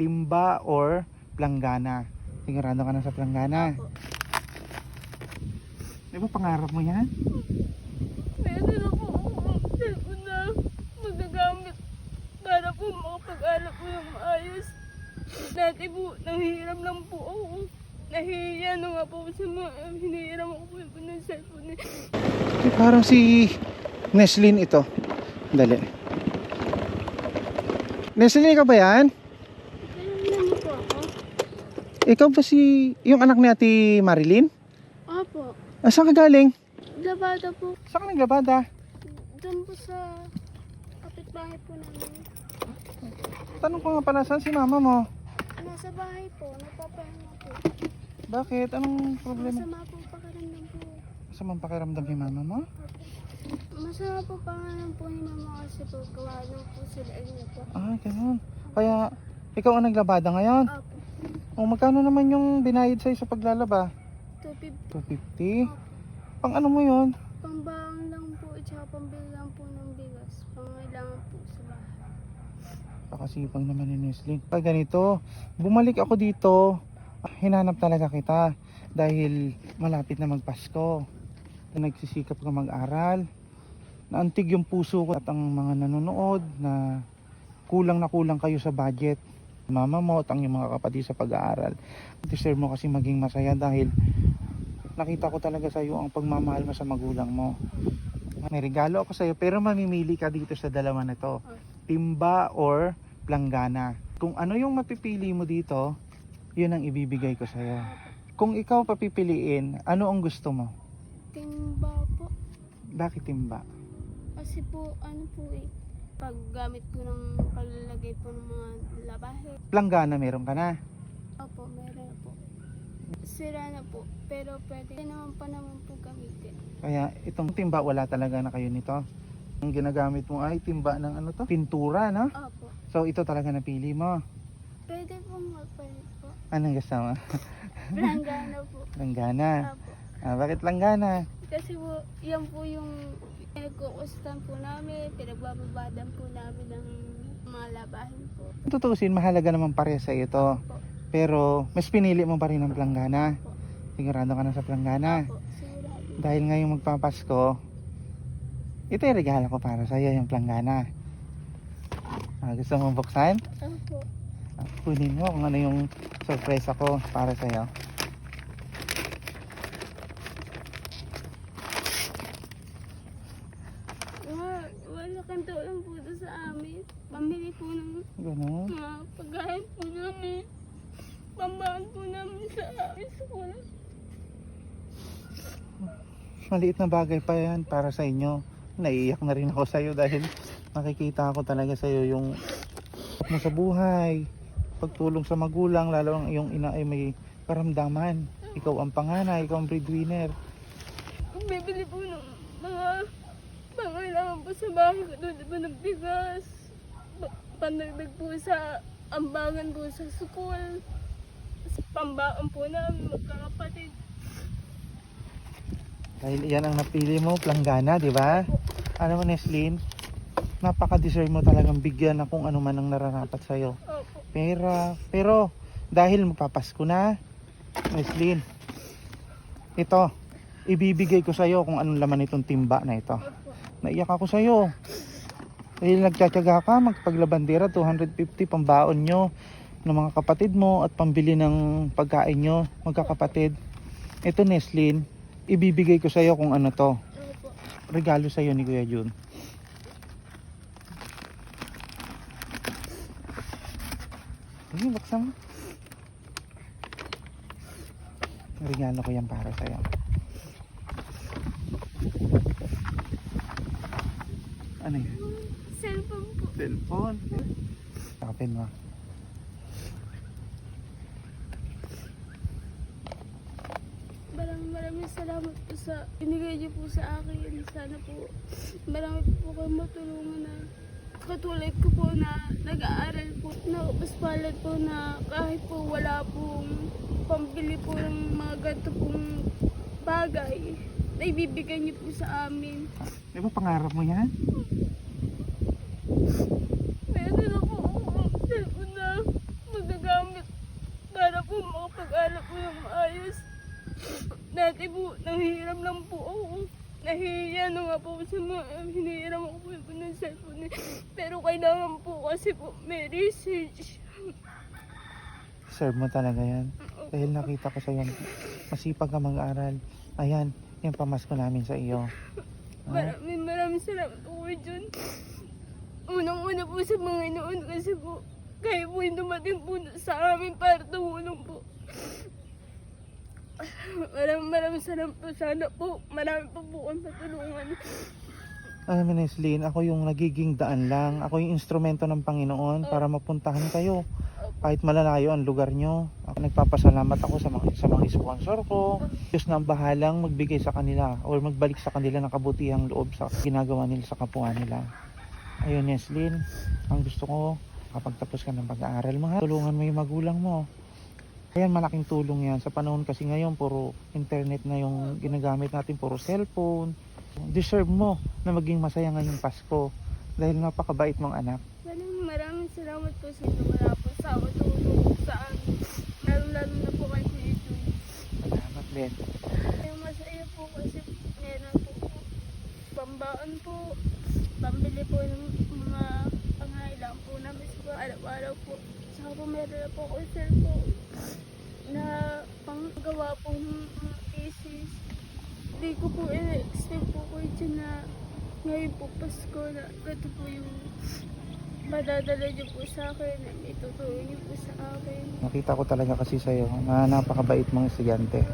timba or planggana. Sigurado ka na sa planggana. Opo. Di ba pangarap mo yan? Meron ako cellphone na magagamit para po makapag-aral po ng maayos. Dati po, nanghihiram lang po ako. Nahihiya na nga po sa mga hinihiram ako po ng cellphone. eh. Parang si Neslin ito. Dali. Neslin, ikaw ba yan? Kailan lang po ako? Ikaw ba si... yung anak ni Ate Marilyn? Opo. Ah, saan ka galing? Labada po. Saan ka naglabada? Doon po sa kapitbahay po namin. Tanong ko nga pala, saan si mama mo? Nasa bahay po, nagpapahinga po. Bakit? Anong problema? Masama po pakiramdam po. Masamang pakiramdam ni mama mo? Masama po pangalan po ni mama kasi po gawa nung po sila niya po. Ah, ganun. Kaya, ikaw ang naglabada ngayon? Opo. O, magkano naman yung binayad sa'yo sa paglalaba? 250 250? Pang ano mo yun? Pambaon lang po at saka pambili lang po ng bigas. Pangailangan po sa bahay. Pakasipang naman ni Nestle. Pag ganito, bumalik ako dito, hinanap talaga kita dahil malapit na magpasko. Nagsisikap ka mag-aral. Naantig yung puso ko at ang mga nanonood na kulang na kulang kayo sa budget. Mama mo at ang iyong mga kapatid sa pag-aaral. Deserve mo kasi maging masaya dahil nakita ko talaga sa iyo ang pagmamahal mo sa magulang mo. May regalo ako sa iyo pero mamimili ka dito sa dalawa na to timba or planggana. Kung ano yung mapipili mo dito, yun ang ibibigay ko sa'yo. Kung ikaw papipiliin, ano ang gusto mo? Timba po. Bakit timba? Kasi po, ano po eh, paggamit po ng paglalagay po ng mga labahe. Planggana meron ka na. Opo, meron po. Sira na po, pero pwede naman pa naman po gamitin. Kaya itong timba, wala talaga na kayo nito. Ang ginagamit mo ay timba ng ano to? Pintura, no? Opo. So ito talaga napili mo. Pwede po magpalit po. Anong mo? Langgana po. Planggana. Opo. Ah, bakit langgana? Kasi po, yan po yung pinagkukustan po namin, pinagbababadan po namin ng mga labahin po. Kung tutuusin, mahalaga naman pare sa ito. Pero mas pinili mo pa rin ang planggana. Opo. Sigurado ka na sa planggana. Opo. Sigurado. dahil ngayong magpapasko, ito yung regalo ko para sa iyo, yung planggana. Ah, gusto mo buksan? Opo. Ah, kunin mo kung ano yung surprise ako para sa iyo. Mga wala kang tulong po ito sa amin. Pamili po ng Ganun. Mga pagkain po namin. Pambahan po namin sa school. Maliit na bagay pa yan para sa inyo. Naiiyak na rin ako sa iyo dahil nakikita ko talaga sa iyo yung mo sa buhay, pagtulong sa magulang, lalo ang iyong ina ay may karamdaman. Ikaw ang panganay, ikaw ang breadwinner. Bibili po ng mga pangailangan po sa bahay ko doon po ng bigas. Pa- Pandagdag po sa ambangan po sa school. Sa pambaon po namin magkakapatid. Dahil iyan ang napili mo, planggana, di ba? Ano mo, Neslin? Napaka-deserve mo talagang bigyan na kung ano man ang nararapat sa'yo. Opo. Pera. Pero, dahil magpapasko na, Neslin, ito, ibibigay ko sa'yo kung anong laman itong timba na ito. Naiyak ako sa'yo. Dahil nagtsatsaga ka, magpaglabandera, 250 pambaon nyo ng mga kapatid mo at pambili ng pagkain nyo, magkakapatid. Ito, Neslin, ibibigay ko sa'yo kung ano to. Regalo sa'yo ni Kuya Jun. Ay, baksan mo. Regalo ko yan para sa'yo. Ano yan? Cellphone po. Cellphone. Open mo. Maraming maraming salamat po sa binigay niyo po sa akin. Sana po marami po kayo matulungan na katulad ko po na nag-aaral po na palad po na kahit po wala pong pambili po ng mga ganito pong bagay na ibibigay niyo po sa amin. Di ba pangarap mo yan? Meron ako akong cellphone na magagamit dati po, nanghihiram lang po ako. Nahihiya na nga po sa mga hinihiram ako po ng cellphone. Pero kailangan po kasi po may research. Serve mo talaga yan. Dahil nakita ko sa iyo, masipag ka mag-aral. Ayan, yung pamasko namin sa iyo. Maraming maraming salamat po kayo dyan. Unang-una po sa mga inoon kasi po, kayo po yung dumating po sa amin para tumulong po. Maraming maraming salamat po. Sana po, marami pa po kang patulungan. Alam mo, Neslin, ako yung nagiging daan lang. Ako yung instrumento ng Panginoon para mapuntahan kayo. Kahit malalayo ang lugar nyo. Ako nagpapasalamat ako sa mga, sa mga sponsor ko. Diyos na ang bahalang magbigay sa kanila or magbalik sa kanila ng kabutihang loob sa ginagawa nila sa kapwa nila. Ayun, Neslin, ang gusto ko, kapag tapos ka ng pag-aaral mo, ha, tulungan mo yung magulang mo. Ayan, malaking tulong yan. Sa panahon kasi ngayon, puro internet na yung ginagamit natin, puro cellphone. Deserve mo na maging masaya ngayong Pasko dahil napakabait mong anak. Maraming maraming salamat po sa inyo. Wala po sa ako sa amin. Lalo-lalo na po kay Kuya Joy. Salamat din. Masaya po kasi meron po po pambaon po, pambili po ng mga pangailangan po namin sa araw-araw po. Saka po meron na po ako cellphone na panggawa po ng thesis. Hindi ko po i-expect po ko dyan na ngayon po Pasko na ito po yung madadala niyo po sa akin, na tutulong niyo po sa akin. Nakita ko talaga kasi sa'yo na napakabait mong estudyante.